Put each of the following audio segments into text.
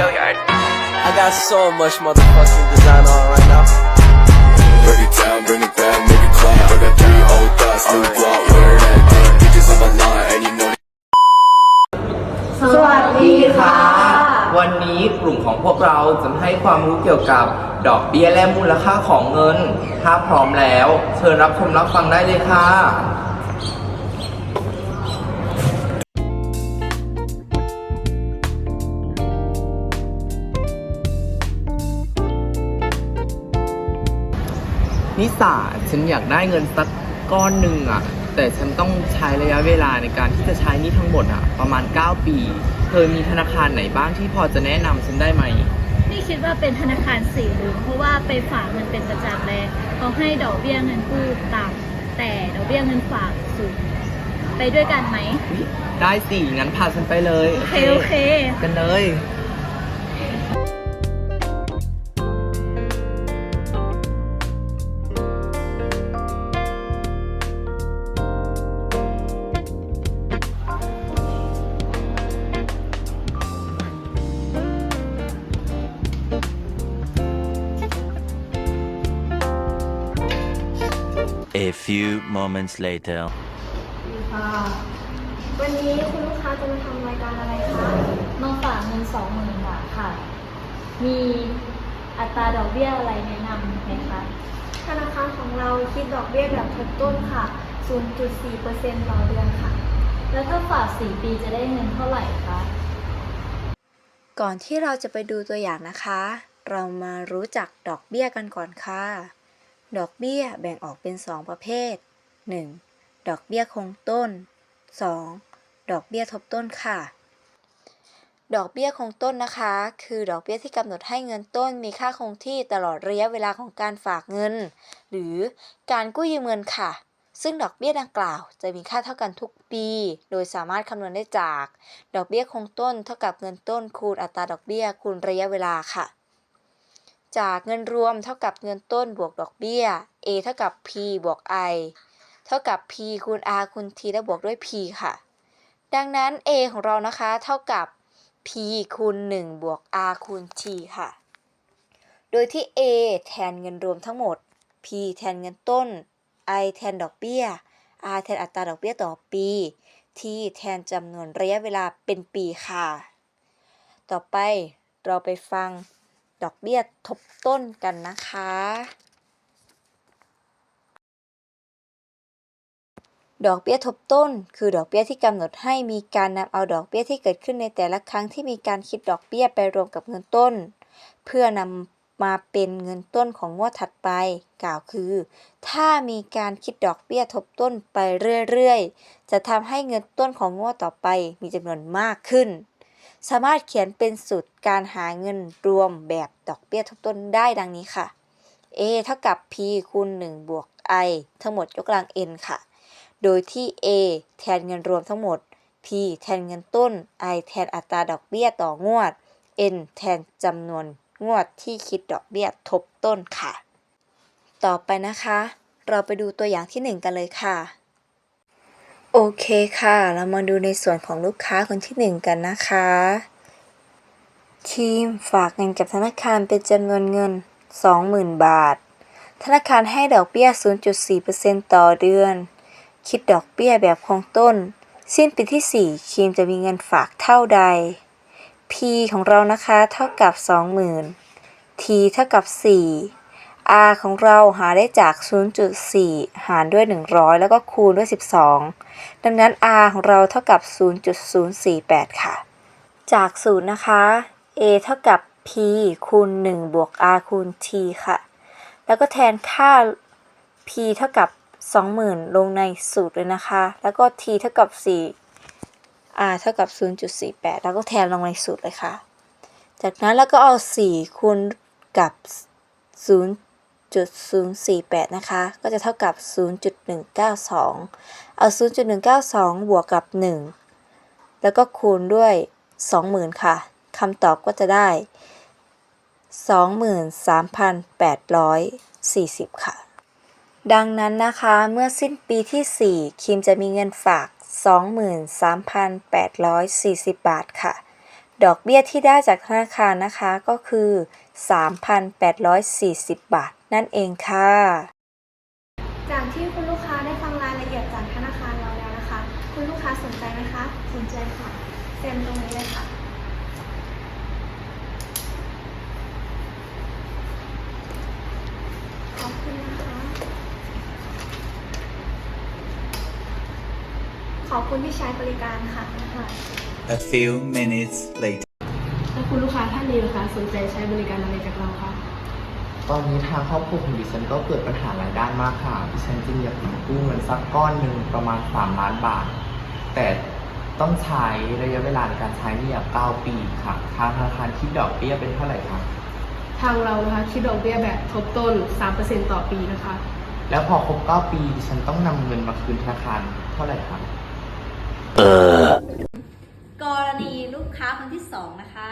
tell you, I I got so much motherfucking design on right now. Break it down, bring it back, make it clap. I got three old thoughts, new block, wear that thing. Bitches on my line, and you know สวัสดีค่ะ วันนี้กลุ่มของพวกเราจะมาให้ความรู้เกี่ยวกับดอกเบี้ยและมูลค่าของเงิน ถ้าพร้อมแล้ว เชิญรับชมรับฟังได้เลยค่ะ นิสาฉันอยากได้เงินสักก้อนหนึ่งอะแต่ฉันต้องใช้ระยะเวลาในการที่จะใช้หนี่ทั้งหมดอะประมาณ 9 ปี เธอมีธนาคารไหนบ้างที่พอจะแนะนำฉันได้ไหม นี่คิดว่าเป็นธนาคารสี่หรือเพราะว่าไปฝากเงินเป็นประจำเลยเขาให้ดอกเบี้ยเงินกู้ต่ำแต่ดอกเบี้ยเงินฝากสูงไปด้วยกันไหมได้สิงั้นพาฉันไปเลยโอเคโอเค กันเลย A few moments later. ค่ะวันนี้คุณลูกค้าจะมาทำรายการอะไรคะ มาฝากเงินสองหมื่นบาทค่ะ มีอัตราดอกเบี้ยอะไรแนะนำไหมคะ ธนาคารของเราคิดดอกเบี้ยแบบทบต้นค่ะ 0.4%ต่อเดือนค่ะ แล้วถ้าฝากสี่ปีจะได้เงินเท่าไหร่คะ ก่อนที่เราจะไปดูตัวอย่างนะคะ เรามารู้จักดอกเบี้ยกันก่อนค่ะ ดอกเบี้ยแบ่งออกเป็น 2 ประเภท 1. ดอกเบี้ยคงต้น 2. ดอกเบี้ยทบต้นค่ะ ดอกเบี้ยคงต้นนะคะ คือดอกเบี้ยที่กำหนดให้เงินต้นมีค่าคงที่ตลอดระยะเวลาของการฝากเงิน หรือการกู้ยืมเงินค่ะ ซึ่งดอกเบี้ยดังกล่าวจะมีค่าเท่ากันทุกปี โดยสามารถคำนวณได้จาก ดอกเบี้ยคงต้นเท่ากับเงินต้นคูณอัตราดอกเบี้ยคูณระยะเวลาค่ะ จากเงินรวมเท่ากับเงินต้นบวกดอกเบี้ย A เท่ากับ P บวก I เท่ากับ P คูณ R คูณ T และบวกด้วย P ค่ะ ดังนั้น A ของเรานะคะเท่ากับ P คูณ 1 บวก R คูณ T ค่ะ โดยที่ A แทนเงินรวมทั้งหมด P แทนเงินต้น I แทนดอกเบี้ย R แทนอัตราดอกเบี้ยต่อปี T แทนจำนวนระยะเวลาเป็นปีค่ะ ต่อไปเราไปฟัง ดอกเบี้ยทบต้นกันนะคะ ดอกเบี้ยทบต้น คือดอกเบี้ยที่กำหนดให้มีการนำเอาดอกเบี้ยที่เกิดขึ้นในแต่ละครั้งที่มีการคิดดอกเบี้ยไปรวมกับเงินต้น เพื่อนำมาเป็นเงินต้นของงวดถัดไป กล่าวคือ ถ้ามีการคิดดอกเบี้ยทบต้นไปเรื่อยๆ จะทำให้เงินต้นของงวดต่อไปมีจำนวนมากขึ้น สามารถเขียนเป็นสูตรการหาเงินรวมแบบดอกเบี้ยทบต้นได้ดังนี้ค่ะ A เท่ากับ P คูณ1บวก I ทั้งหมดยกกำลัง n ค่ะ โดยที่ A แทนเงินรวมทั้งหมด P แทนเงินต้น I แทนอัตราดอกเบี้ยต่องวด N แทนจำนวนงวดที่คิดดอกเบี้ยทบต้นค่ะ ต่อไปนะคะ เราไปดูตัวอย่างที่ 1 กันเลยค่ะ โอเคค่ะ เรามาดูในส่วนของลูกค้าคนที่ 1 กันนะคะ ทีมฝากเงินกับธนาคารเป็นจำนวนเงิน 20,000 บาท ธนาคารให้ดอกเบี้ย 0.4%ต่อเดือน คิดดอกเบี้ยแบบคงต้น สิ้นปีที่ 4 คีมจะมีเงินฝากเท่าใด P ของเรานะคะเท่ากับ 20,000 T เท่ากับ 4 R ของเราหาได้จาก 0.4 หารด้วย 100 แล้วก็คูณด้วย 12 ดังนั้น R ของเราเท่ากับ 0.048 ค่ะ จากสูตรนะคะ A เท่ากับ P คูณ 1 บวก R คูณ T ค่ะ แล้วก็แทนค่า P เท่ากับ 20,000 ลงในสูตรเลยนะคะ แล้วก็ T เท่ากับ 4 R เท่ากับ 0.48 แล้วก็แทนลงในสูตรเลยค่ะ จากนั้นแล้วก็เอา 4 คูณกับ0 0.048 นะคะ ก็จะเท่ากับ 0.192 เอา 0.192 บวกกับ 1 แล้วก็คูณด้วย 20,000 ค่ะ คำตอบก็จะได้ 23,840 ค่ะ ดังนั้นนะคะ เมื่อสิ้นปีที่ 4 คิมจะมีเงินฝาก 23,840 บาทค่ะดอกเบี้ยที่ได้จากธนาคารนะคะก็คือ 3,840 บาท นั่นเองค่ะ จากที่คุณลูกค้าได้ฟังรายละเอียดจากธนาคารเราแล้วนะคะ คุณลูกค้าสนใจไหมคะ สนใจค่ะเซ็นตรงนี้เลยค่ะ ขอบคุณนะคะ ขอบคุณที่ใช้บริการค่ะ A few minutes later. แล้วคุณลูกค้าท่านนี้นะคะ สนใจใช้บริการอะไรจากเราคะ ตอนนี้ทางครอบครัวของดิฉันก็เกิดปัญหาหลายด้านมากค่ะ ดิฉันจึงอยากกู้เงินสักก้อนหนึ่งประมาณ 3 ล้านบาท แต่ต้องใช้ระยะเวลาในการใช้เนี่ย9ปีค่ะ ทางธนาคารคิดดอกเบี้ยเป็นเท่าไหร่คะ ทางเรานะคะคิดดอกเบี้ยแบบทบต้น 3%ต่อปีนะคะ แล้วพอครบ9ปีดิฉันต้องนำเงินมาคืนธนาคารเท่าไหร่คะ กรณีลูกค้าคนที่2นะคะ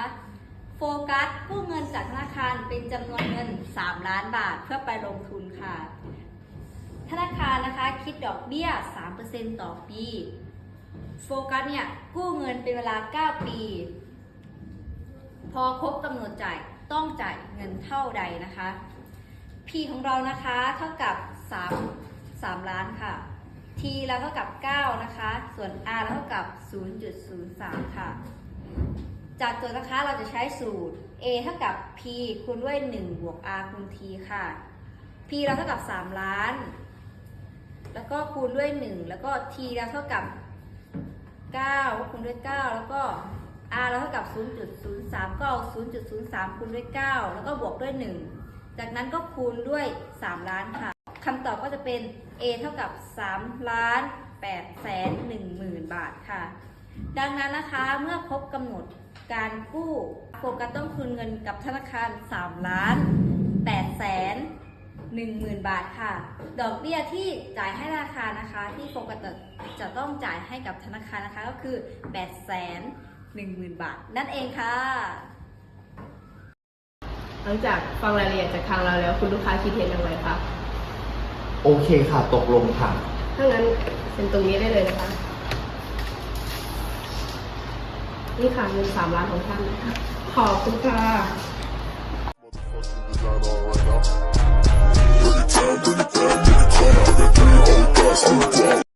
โฟกัสกู้เงินจากธนาคารเป็นจำนวนเงิน 3 ล้านบาทเพื่อไปลงทุนค่ะ ธนาคารนะคะคิดดอกเบี้ย 3%ต่อปี โฟกัสเนี่ยกู้เงินเป็นเวลา 9 ปี พอครบกำหนดจ่ายต้องจ่ายเงินเท่าใดนะคะ P ของเรานะคะเท่ากับ 3 3 ล้านค่ะ T แล้วเท่ากับ 9 นะคะ ส่วน R แล้วเท่ากับ 0.03 ค่ะ จากโจทย์นะคะเราจะใช้สูตร A เท่ากับ P คูณด้วย 1 บวก R คูณ T ค่ะ P เราเท่ากับ 3 ล้าน แล้วก็คูณด้วย 1 แล้วก็ T เราเท่ากับ 9 คูณด้วย 9 แล้วก็ R เราเท่ากับ 0.03 ก็เอา 0.03 คูณด้วย 9 แล้วก็บวกด้วย 1 จากนั้นก็คูณด้วย 3 ล้านค่ะคำตอบก็จะเป็น A เท่ากับ 3 ล้าน8แสน1หมื่นบาทค่ะ ดังนั้นนะคะเมื่อครบกำหนด การกู้โฟกัสต้องคืนเงินกับธนาคาร 3 ล้าน8แสน1หมื่นบาทค่ะ ดอกเบี้ยที่จ่ายให้ธนาคารนะคะ ที่โฟกัสจะจะต้องจ่ายให้กับธนาคารนะคะก็คือ8แสน1หมื่นบาท นั่นเองค่ะ หลังจากฟังรายละเอียดจากทางเราแล้วคุณลูกค้าคิดเห็นอย่างไรคะ โอเคค่ะ ตกลงค่ะ ถ้างั้นเป็นตรงนี้ได้เลยนะคะ นี่ค่ะเงินสามล้านของท่านนะคะขอบคุณค่ะ Bring it down, bring it down, bring it down. I got three old thoughts, new block.